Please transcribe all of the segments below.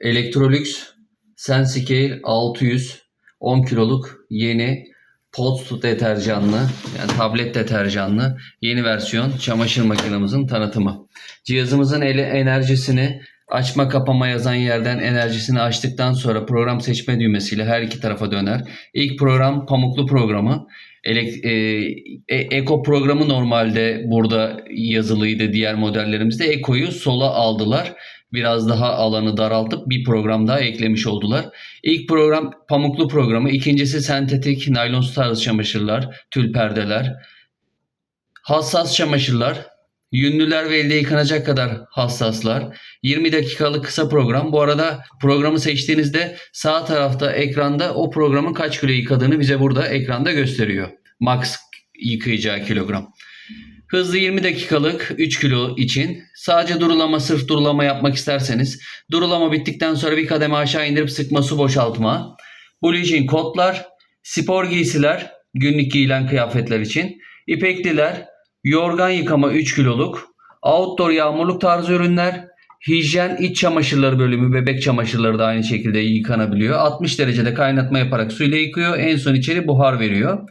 Electrolux Sensicale 600 10 kiloluk yeni pot deterjanlı yani tablet deterjanlı yeni versiyon çamaşır makinemizin tanıtımı. Cihazımızın ele enerjisini açma kapama yazan yerden enerjisini açtıktan sonra program seçme düğmesiyle her iki tarafa döner. İlk program pamuklu programı. Elek- e, e- Eko programı normalde burada yazılıydı diğer modellerimizde. Eko'yu sola aldılar. Biraz daha alanı daraltıp bir program daha eklemiş oldular. İlk program pamuklu programı, ikincisi sentetik naylon tarzı çamaşırlar, tül perdeler, hassas çamaşırlar, yünlüler ve elde yıkanacak kadar hassaslar. 20 dakikalık kısa program. Bu arada programı seçtiğinizde sağ tarafta ekranda o programın kaç kilo yıkadığını bize burada ekranda gösteriyor. Max yıkayacağı kilogram. Hızlı 20 dakikalık 3 kilo için sadece durulama sırf durulama yapmak isterseniz durulama bittikten sonra bir kademe aşağı indirip sıkma su boşaltma. Blue kotlar, spor giysiler, günlük giyilen kıyafetler için, ipekliler, yorgan yıkama 3 kiloluk, outdoor yağmurluk tarzı ürünler, hijyen iç çamaşırları bölümü, bebek çamaşırları da aynı şekilde yıkanabiliyor. 60 derecede kaynatma yaparak suyla yıkıyor. En son içeri buhar veriyor.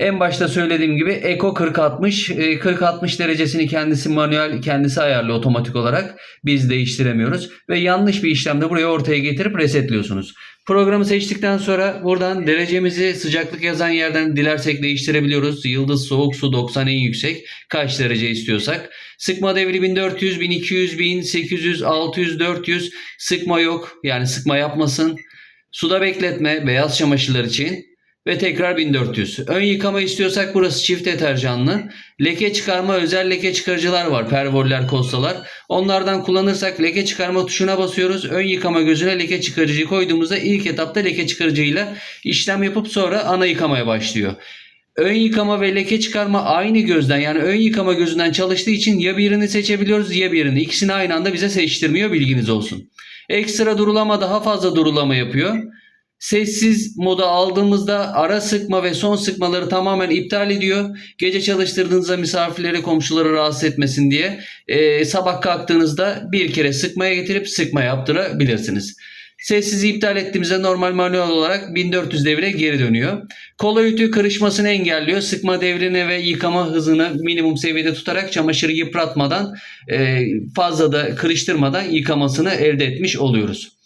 En başta söylediğim gibi Eco 40-60. E, 40-60 derecesini kendisi manuel kendisi ayarlıyor otomatik olarak. Biz değiştiremiyoruz. Ve yanlış bir işlemde buraya ortaya getirip resetliyorsunuz. Programı seçtikten sonra buradan derecemizi sıcaklık yazan yerden dilersek değiştirebiliyoruz. Yıldız soğuk su 90 en yüksek. Kaç derece istiyorsak. Sıkma devri 1400, 1200, 1800, 600, 400. Sıkma yok. Yani sıkma yapmasın. Suda bekletme beyaz çamaşırlar için ve tekrar 1400. Ön yıkama istiyorsak burası çift deterjanlı. Leke çıkarma özel leke çıkarıcılar var. Pervoller, kostalar. Onlardan kullanırsak leke çıkarma tuşuna basıyoruz. Ön yıkama gözüne leke çıkarıcıyı koyduğumuzda ilk etapta leke çıkarıcıyla işlem yapıp sonra ana yıkamaya başlıyor. Ön yıkama ve leke çıkarma aynı gözden yani ön yıkama gözünden çalıştığı için ya birini seçebiliyoruz ya birini. İkisini aynı anda bize seçtirmiyor bilginiz olsun. Ekstra durulama daha fazla durulama yapıyor. Sessiz moda aldığımızda ara sıkma ve son sıkmaları tamamen iptal ediyor. Gece çalıştırdığınızda misafirleri komşuları rahatsız etmesin diye e, sabah kalktığınızda bir kere sıkmaya getirip sıkma yaptırabilirsiniz. Sessizi iptal ettiğimizde normal manuel olarak 1400 devre geri dönüyor. Kola ütü karışmasını engelliyor. Sıkma devrini ve yıkama hızını minimum seviyede tutarak çamaşırı yıpratmadan e, fazla da kırıştırmadan yıkamasını elde etmiş oluyoruz.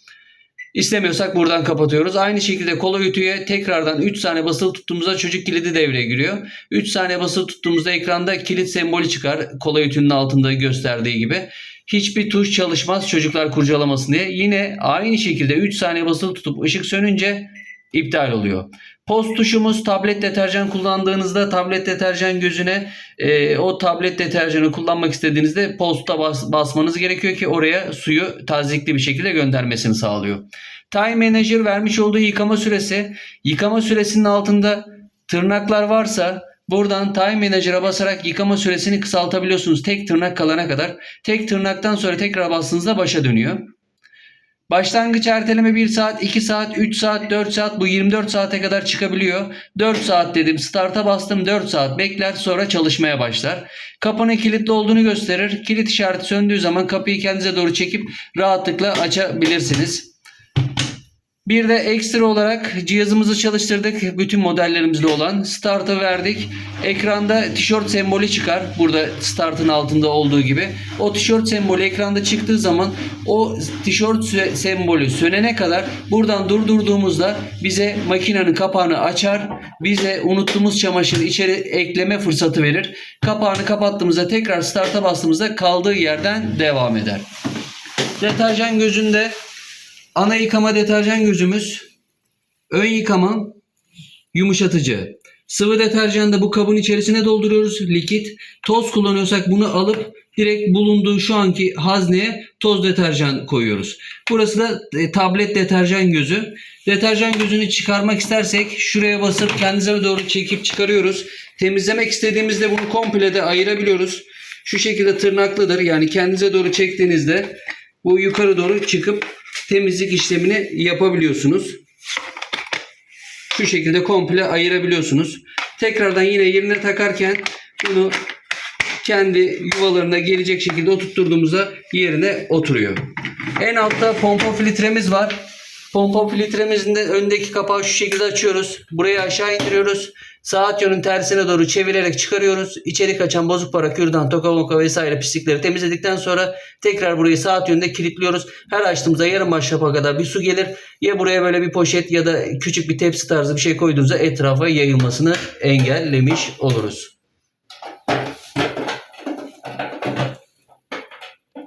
İstemiyorsak buradan kapatıyoruz. Aynı şekilde kola ütüye tekrardan 3 saniye basılı tuttuğumuzda çocuk kilidi devreye giriyor. 3 saniye basılı tuttuğumuzda ekranda kilit sembolü çıkar. Kola ütünün altında gösterdiği gibi. Hiçbir tuş çalışmaz çocuklar kurcalamasın diye. Yine aynı şekilde 3 saniye basılı tutup ışık sönünce iptal oluyor. Post tuşumuz tablet deterjan kullandığınızda tablet deterjan gözüne e, o tablet deterjanı kullanmak istediğinizde posta bas, basmanız gerekiyor ki oraya suyu tazikli bir şekilde göndermesini sağlıyor. Time Manager vermiş olduğu yıkama süresi yıkama süresinin altında tırnaklar varsa buradan Time Manager'a basarak yıkama süresini kısaltabiliyorsunuz tek tırnak kalana kadar. Tek tırnaktan sonra tekrar bastığınızda başa dönüyor. Başlangıç erteleme 1 saat, 2 saat, 3 saat, 4 saat bu 24 saate kadar çıkabiliyor. 4 saat dedim start'a bastım 4 saat bekler sonra çalışmaya başlar. Kapının kilitli olduğunu gösterir. Kilit işareti söndüğü zaman kapıyı kendinize doğru çekip rahatlıkla açabilirsiniz. Bir de ekstra olarak cihazımızı çalıştırdık. Bütün modellerimizde olan start'ı verdik. Ekranda tişört sembolü çıkar. Burada start'ın altında olduğu gibi. O tişört sembolü ekranda çıktığı zaman o tişört sembolü sönene kadar buradan durdurduğumuzda bize makinenin kapağını açar. Bize unuttuğumuz çamaşırı içeri ekleme fırsatı verir. Kapağını kapattığımızda tekrar start'a bastığımızda kaldığı yerden devam eder. Deterjan gözünde Ana yıkama deterjan gözümüz, ön yıkama yumuşatıcı. Sıvı deterjanı da bu kabın içerisine dolduruyoruz. Likit. Toz kullanıyorsak bunu alıp direkt bulunduğu şu anki hazneye toz deterjan koyuyoruz. Burası da e, tablet deterjan gözü. Deterjan gözünü çıkarmak istersek şuraya basıp kendimize doğru çekip çıkarıyoruz. Temizlemek istediğimizde bunu komple de ayırabiliyoruz. Şu şekilde tırnaklıdır. Yani kendinize doğru çektiğinizde bu yukarı doğru çıkıp temizlik işlemini yapabiliyorsunuz. Şu şekilde komple ayırabiliyorsunuz. Tekrardan yine yerine takarken bunu kendi yuvalarına gelecek şekilde oturtturduğumuzda yerine oturuyor. En altta pompa filtremiz var. Pompa filtremizin de öndeki kapağı şu şekilde açıyoruz. Burayı aşağı indiriyoruz. Saat yönün tersine doğru çevirerek çıkarıyoruz. İçeri kaçan bozuk para, kürdan, toka moka vesaire pislikleri temizledikten sonra tekrar burayı saat yönünde kilitliyoruz. Her açtığımızda yarım maşrapa kadar bir su gelir. Ya buraya böyle bir poşet ya da küçük bir tepsi tarzı bir şey koyduğunuzda etrafa yayılmasını engellemiş oluruz.